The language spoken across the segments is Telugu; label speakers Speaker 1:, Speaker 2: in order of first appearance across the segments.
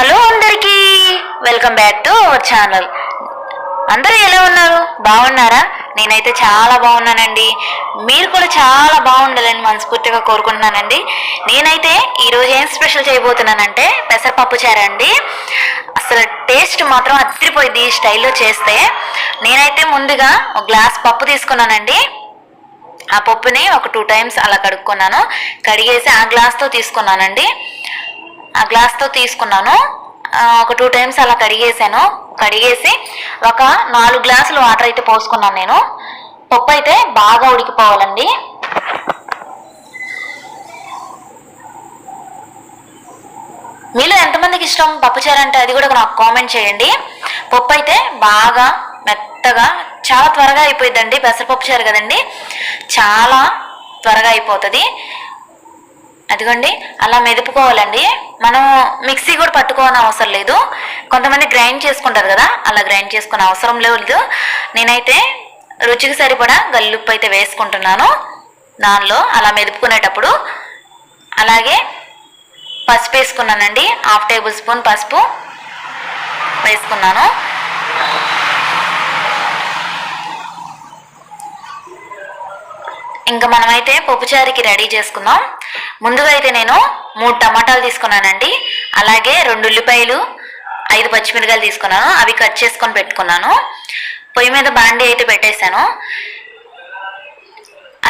Speaker 1: హలో అందరికీ. Welcome back to our channel. అందరూ ఎలా ఉన్నారు? బాగున్నారా? నేనైతే చాలా బాగున్నానండి. మీరు కూడా చాలా బాగుండాలని మనస్ఫూర్తిగా కోరుకుంటున్నానండి. నేనైతే ఈరోజు ఏం స్పెషల్ చేయబోతున్నానంటే పెసరపప్పు చారండి అసలు టేస్ట్ మాత్రం అదిరిపోయింది ఈ స్టైల్లో చేస్తే. నేనైతే ముందుగా ఒక గ్లాస్ పప్పు తీసుకున్నానండి. ఆ పప్పుని ఒక టూ టైమ్స్ అలా కడుక్కున్నాను. కడిగేసి ఆ గ్లాస్తో తీసుకున్నానండి. ఆ గ్లాస్తో తీసుకున్నాను. ఒక టూ టైమ్స్ అలా కడిగేసాను కడిగేసి ఒక నాలుగు గ్లాసులు వాటర్ అయితే పోసుకున్నాను నేను. పప్పు అయితే బాగా ఉడికిపోవాలండి. మీలో ఎంతమందికి ఇష్టం పప్పుచారు అంటే అది కూడా నాకు కామెంట్ చేయండి. పప్పు అయితే బాగా మెత్తగా చాలా త్వరగా అయిపోయిందండి పెసరపప్పు చారు కదండి. చాలా త్వరగా అయిపోతుంది. అదిగోండి అలా మెదుపుకోవాలండి. మనం మిక్సీ కూడా పట్టుకోని అవసరం లేదు. కొంతమంది గ్రైండ్ చేసుకుంటారు కదా అలా గ్రైండ్ చేసుకునే అవసరం లేదు. నేనైతే రుచికి సరిపడా గల్లుప్పు అయితే వేసుకుంటున్నాను. దానిలో అలా మెదుపుకునేటప్పుడు అలాగే పసుపు వేసుకున్నానండి. హాఫ్ టేబుల్ స్పూన్ పసుపు వేసుకున్నాను. ఇంకా మనమైతే పప్పుచారుకి రెడీ చేసుకుందాం. ముందుగా అయితే నేను మూడు టమాటాలు తీసుకున్నానండి. అలాగే రెండు ఉల్లిపాయలు ఐదు పచ్చిమిరకాయలు తీసుకున్నాను. అవి కట్ చేసుకొని పెట్టుకున్నాను. పొయ్యి మీద బాండీ అయితే పెట్టేశాను.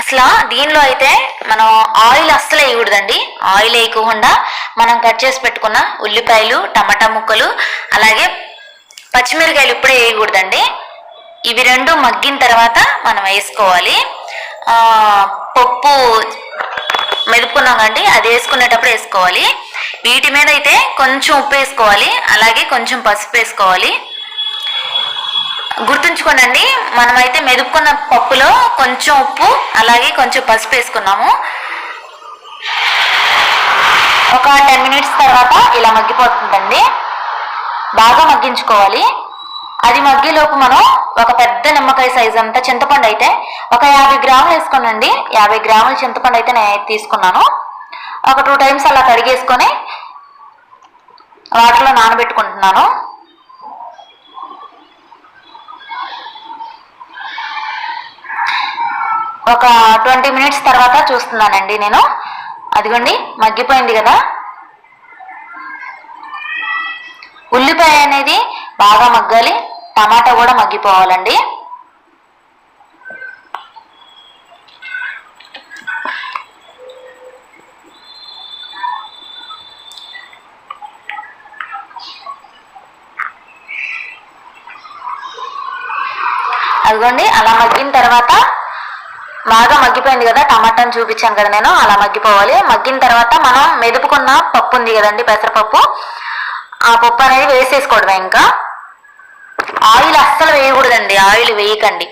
Speaker 1: అసలు దీనిలో అయితే మనం ఆయిల్ అస్సలు వేయకూడదండి. ఆయిల్ వేయకుండా మనం కట్ చేసి పెట్టుకున్న ఉల్లిపాయలు టమాటా ముక్కలు అలాగే పచ్చిమిరకాయలు ఇప్పుడే వేయకూడదండి. ఇవి రెండు మగ్గిన తర్వాత మనం వేసుకోవాలి. పప్పు మెదుపుకున్నాం కండి అది వేసుకునేటప్పుడు వేసుకోవాలి. వీటి మీద అయితే కొంచెం ఉప్పు వేసుకోవాలి అలాగే కొంచెం పసుపు వేసుకోవాలి. గుర్తుంచుకోనండి మనమైతే మెదుపుకున్న పప్పులో కొంచెం ఉప్పు అలాగే కొంచెం పసుపు వేసుకున్నాము. ఒక టెన్ మినిట్స్ తర్వాత ఇలా మగ్గిపోతుందండి. బాగా మగ్గించుకోవాలి. అది మగ్గేలోపు మనం ఒక పెద్ద నిమ్మకాయ సైజ్ అంతా చింతపండు అయితే ఒక యాభై గ్రాములు వేసుకోనండి. యాభై గ్రాముల చింతపండు అయితే నేను తీసుకున్నాను. ఒక టూ టైమ్స్ అలా కడిగేసుకొని వాటర్లో నానబెట్టుకుంటున్నాను. ఒక ట్వంటీ మినిట్స్ తర్వాత చూస్తున్నానండి నేను. అదిగోండి మగ్గిపోయింది కదా. ఉల్లిపాయ అనేది బాగా మగ్గాలి. టమాటా కూడా మగ్గిపోవాలండి. అదిగోండి అలా మగ్గిన తర్వాత బాగా మగ్గిపోయింది కదా టమాటాని చూపించాను కదా నేను అలా మగ్గిపోవాలి. మగ్గిన తర్వాత మనం మెదుపుకున్న పప్పు ఉంది కదండి పెసరపప్పు. ఆ పప్పు అనేది వేసేసుకోవడమే ఇంకా. ఆయిల్ అస్సలు వేయకూడదండి ఆయిల్ వేయకండి.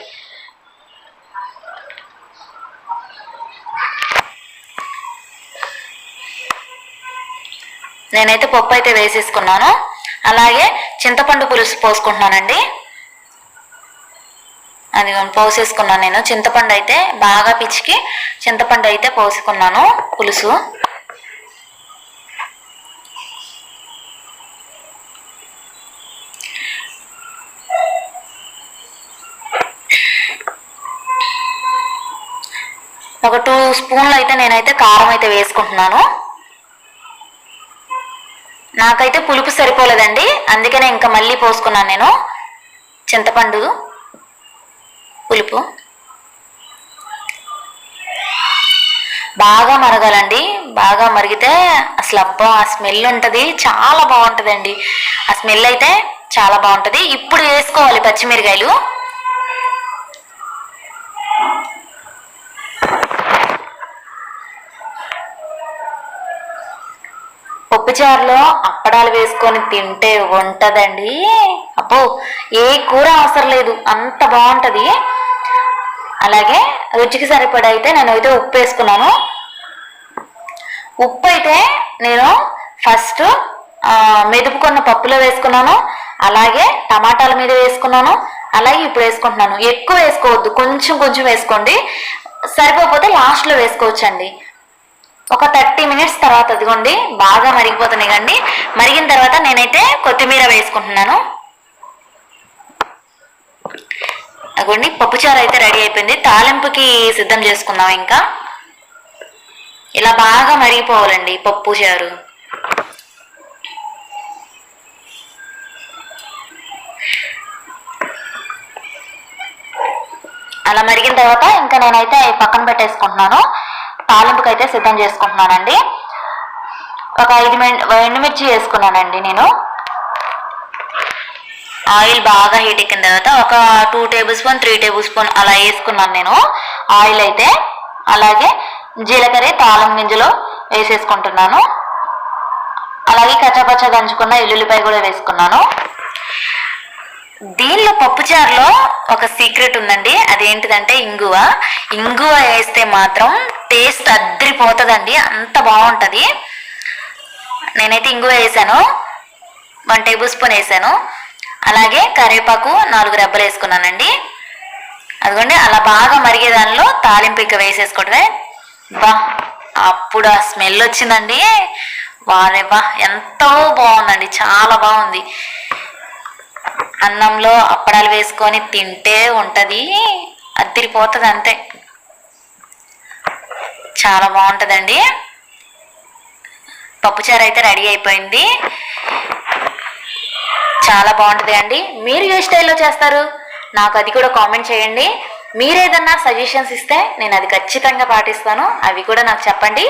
Speaker 1: నేనైతే పప్పు అయితే వేసేసుకున్నాను. అలాగే చింతపండు పులుసు పోసుకుంటున్నానండి. అది పోసేసుకున్నాను నేను. చింతపండు అయితే బాగా పిచ్చికి చింతపండు అయితే పోసుకున్నాను పులుసు. ఒక టూ స్పూన్లు అయితే నేనైతే కారం అయితే వేసుకుంటున్నాను. నాకైతే పులుపు సరిపోలేదండి. అందుకనే ఇంకా మళ్ళీ పోసుకున్నాను నేను. చింతపండు పులుపు. బాగా మరగాలండి. బాగా మరిగితే అసలు అబ్బా ఆ స్మెల్ ఉంటుంది. చాలా బాగుంటుందండి. ఆ స్మెల్ అయితే చాలా బాగుంటుంది. ఇప్పుడు వేసుకోవాలి పచ్చిమిరకాయలు. పప్పుచారులో అప్పడాలు వేసుకొని తింటే ఉంటదండి అబ్బో ఏ కూర అవసరం లేదు. అంత బాగుంటుంది. అలాగే రుచికి సరిపడా అయితే నేను అయితే ఉప్పు వేసుకున్నాను. ఉప్పు అయితే నేను ఫస్ట్ మెదుపుకున్న పప్పులో వేసుకున్నాను. అలాగే టమాటాల మీద వేసుకున్నాను. అలాగే ఇప్పుడు వేసుకుంటున్నాను. ఎక్కువ వేసుకోవద్దు. కొంచెం కొంచెం వేసుకోండి. సరిపోకపోతే లాస్ట్లో వేసుకోవచ్చండి. ఒక థర్టీ మినిట్స్ తర్వాత అదిగోండి బాగా మరిగిపోతున్నాయి కండి మరిగిన తర్వాత నేనైతే కొత్తిమీర వేసుకుంటున్నాను. అదిగోండి పప్పుచారు అయితే రెడీ అయిపోయింది. తాలింపుకి సిద్ధం చేసుకుందాం ఇంకా. ఇలా బాగా మరిగిపోవాలండి పప్పు చారు. అలా మరిగిన తర్వాత ఇంకా నేనైతే పక్కన పెట్టేసుకుంటున్నాను. తాలింపుకి అయితే సిద్ధం చేసుకుంటున్నానండి. ఒక ఐదు మిన్- ఎండుమిర్చి వేసుకున్నానండి నేను. ఆయిల్ బాగా హీట్ ఎక్కిన తర్వాత ఒక two tablespoon three tablespoon అలా వేసుకున్నాను నేను. ఆయిల్ అయితే అలాగే జీలకర్ర తాళం గింజలు వేసేసుకుంటున్నాను. అలాగే కచ్చపచ్చ దంచుకున్న ఎల్లుల్లిపాయ కూడా వేసుకున్నాను. దీనిలో పప్పుచారులో ఒక సీక్రెట్ ఉందండి. అదేంటిదంటే ఇంగువ. ఇంగువ వేస్తే మాత్రం టేస్ట్ అద్దరిపోతుందండి అంత బాగుంటుంది. నేనైతే ఇంగువ వేసాను వన్ టేబుల్ స్పూన్ వేసాను. అలాగే కరివేపాకు నాలుగు రెబ్బలు వేసుకున్నానండి. అదిగోండి అలా బాగా మరిగే దానిలో తాలింపు ఇంకా వేసేసుకోవడమే. బా అప్పుడు ఆ స్మెల్ వచ్చిందండి. వారే బా ఎంతో బాగుందండి చాలా బాగుంది. అన్నంలో అప్పడాలు వేసుకొని తింటే ఉంటుంది అద్దిరిపోతుంది అంతే. చాలా బాగుంటుందండి. పప్పుచారు అయితే రెడీ అయిపోయింది. చాలా బాగుంటుంది అండి. మీరు ఏ స్టైల్లో చేస్తారు? నాకు అది కూడా కామెంట్ చేయండి. మీరేదన్నా సజెషన్స్ ఇస్తే నేను అది ఖచ్చితంగా పాటిస్తాను. అవి కూడా నాకు చెప్పండి.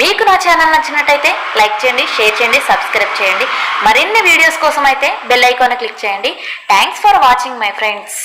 Speaker 1: మీకు నా ఛానల్ నచ్చినట్టయితే లైక్ చేయండి షేర్ చేయండి సబ్స్క్రైబ్ చేయండి. మరిన్ని వీడియోస్ కోసం అయితే బెల్ ఐకాన్ క్లిక్ చేయండి. Thanks for watching my friends